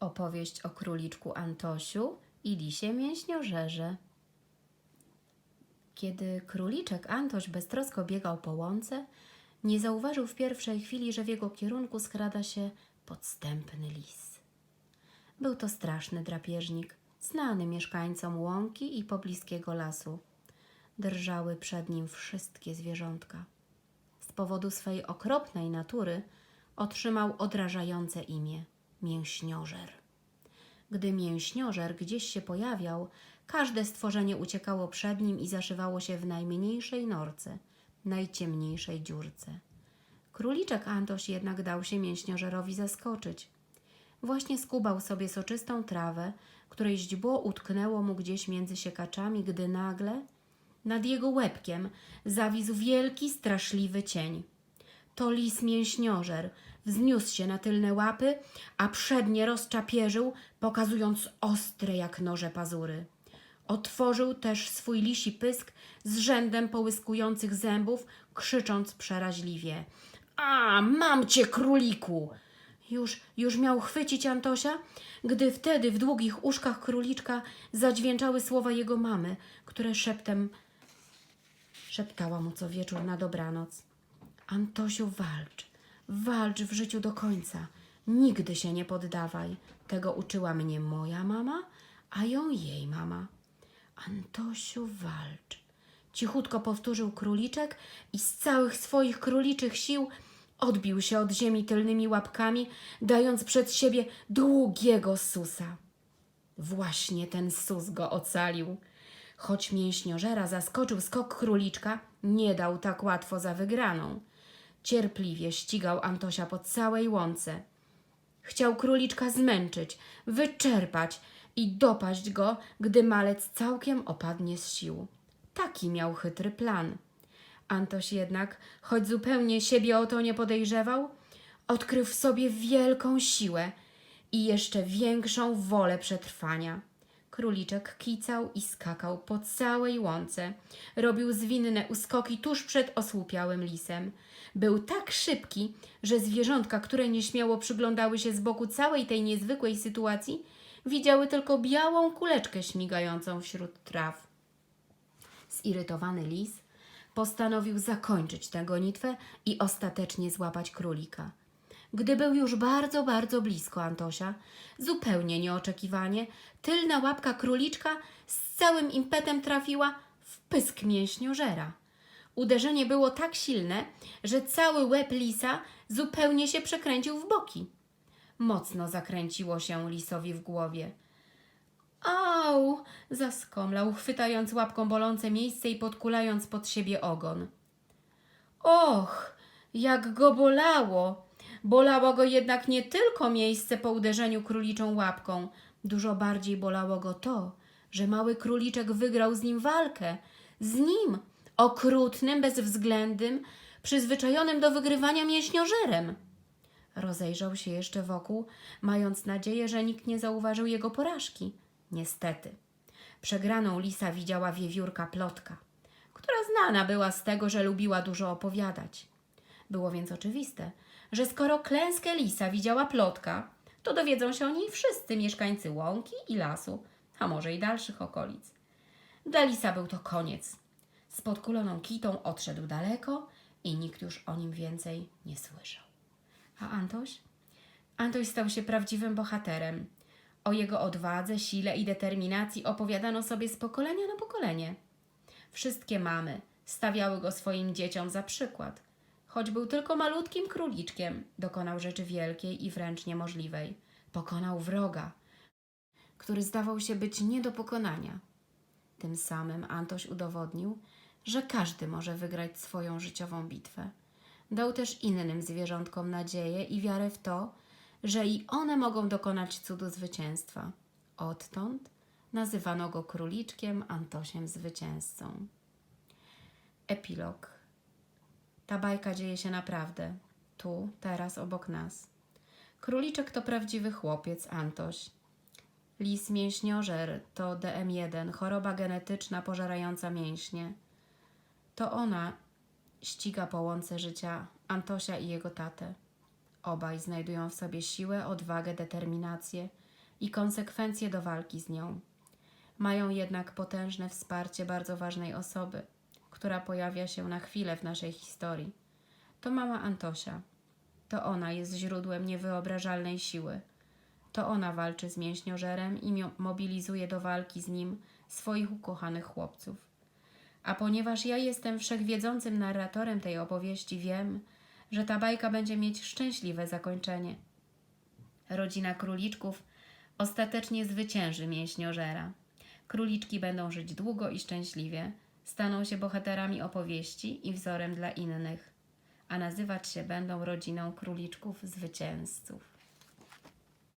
Opowieść o króliczku Antosiu i lisie mięśniożerze. Kiedy króliczek Antoś beztrosko biegał po łące, nie zauważył w pierwszej chwili, że w jego kierunku skrada się podstępny lis. Był to straszny drapieżnik, znany mieszkańcom łąki i pobliskiego lasu. Drżały przed nim wszystkie zwierzątka. Z powodu swej okropnej natury otrzymał odrażające imię mięśniożer. Gdy mięśniożer gdzieś się pojawiał, każde stworzenie uciekało przed nim i zaszywało się w najmniejszej norce, najciemniejszej dziurce. Króliczek Antoś jednak dał się mięśniożerowi zaskoczyć. Właśnie skubał sobie soczystą trawę, której źdźbło utknęło mu gdzieś między siekaczami, gdy nagle nad jego łebkiem zawisł wielki, straszliwy cień. To lis mięśniożer wzniósł się na tylne łapy, a przednie rozczapierzył, pokazując ostre jak noże pazury. Otworzył też swój lisi pysk z rzędem połyskujących zębów, krzycząc przeraźliwie. A, mam cię, króliku! Już, już miał chwycić Antosia, gdy wtedy w długich uszkach króliczka zadźwięczały słowa jego mamy, które szeptem szeptała mu co wieczór na dobranoc. Antosiu, walcz, walcz w życiu do końca. Nigdy się nie poddawaj. Tego uczyła mnie moja mama, a ją jej mama. Antosiu, walcz. Cichutko powtórzył króliczek i z całych swoich króliczych sił odbił się od ziemi tylnymi łapkami, dając przed siebie długiego susa. Właśnie ten sus go ocalił. Choć mięśniożera zaskoczył skok króliczka, nie dał tak łatwo za wygraną. Cierpliwie ścigał Antosia po całej łące. Chciał króliczka zmęczyć, wyczerpać i dopaść go, gdy malec całkiem opadnie z sił. Taki miał chytry plan. Antoś jednak, choć zupełnie siebie o to nie podejrzewał, odkrył w sobie wielką siłę i jeszcze większą wolę przetrwania. Króliczek kicał i skakał po całej łące. Robił zwinne uskoki tuż przed osłupiałym lisem. Był tak szybki, że zwierzątka, które nieśmiało przyglądały się z boku całej tej niezwykłej sytuacji, widziały tylko białą kuleczkę śmigającą wśród traw. Zirytowany lis postanowił zakończyć tę gonitwę i ostatecznie złapać królika. Gdy był już bardzo, bardzo blisko Antosia, zupełnie nieoczekiwanie, tylna łapka króliczka z całym impetem trafiła w pysk mięśniożera. Uderzenie było tak silne, że cały łeb lisa zupełnie się przekręcił w boki. Mocno zakręciło się lisowi w głowie. Au! zaskomlał, chwytając łapką bolące miejsce i podkulając pod siebie ogon. Och, jak go bolało! Bolało go jednak nie tylko miejsce po uderzeniu króliczą łapką. Dużo bardziej bolało go to, że mały króliczek wygrał z nim walkę. Z nim, okrutnym, bezwzględnym, przyzwyczajonym do wygrywania mięśniożerem. Rozejrzał się jeszcze wokół, mając nadzieję, że nikt nie zauważył jego porażki. Niestety. Przegraną lisa widziała wiewiórka plotka, która znana była z tego, że lubiła dużo opowiadać. Było więc oczywiste, że skoro klęskę lisa widziała plotka, to dowiedzą się o niej wszyscy mieszkańcy łąki i lasu, a może i dalszych okolic. Dla lisa był to koniec. Z podkuloną kitą odszedł daleko i nikt już o nim więcej nie słyszał. A Antoś? Antoś stał się prawdziwym bohaterem. O jego odwadze, sile i determinacji opowiadano sobie z pokolenia na pokolenie. Wszystkie mamy stawiały go swoim dzieciom za przykład. Choć był tylko malutkim króliczkiem, dokonał rzeczy wielkiej i wręcz niemożliwej. Pokonał wroga, który zdawał się być nie do pokonania. Tym samym Antoś udowodnił, że każdy może wygrać swoją życiową bitwę. Dał też innym zwierzątkom nadzieję i wiarę w to, że i one mogą dokonać cudu zwycięstwa. Odtąd nazywano go króliczkiem Antosiem Zwycięzcą. Epilog. Ta bajka dzieje się naprawdę. Tu, teraz, obok nas. Króliczek to prawdziwy chłopiec, Antoś. Lis mięśniożer to DM1, choroba genetyczna pożerająca mięśnie. To ona ściga po łące życia Antosia i jego tatę. Obaj znajdują w sobie siłę, odwagę, determinację i konsekwencje do walki z nią. Mają jednak potężne wsparcie bardzo ważnej osoby, która pojawia się na chwilę w naszej historii. To mama Antosia. To ona jest źródłem niewyobrażalnej siły. To ona walczy z mięśniożerem i mobilizuje do walki z nim swoich ukochanych chłopców. A ponieważ ja jestem wszechwiedzącym narratorem tej opowieści, wiem, że ta bajka będzie mieć szczęśliwe zakończenie. Rodzina króliczków ostatecznie zwycięży mięśniożera. Króliczki będą żyć długo i szczęśliwie, staną się bohaterami opowieści i wzorem dla innych, a nazywać się będą rodziną króliczków zwycięzców.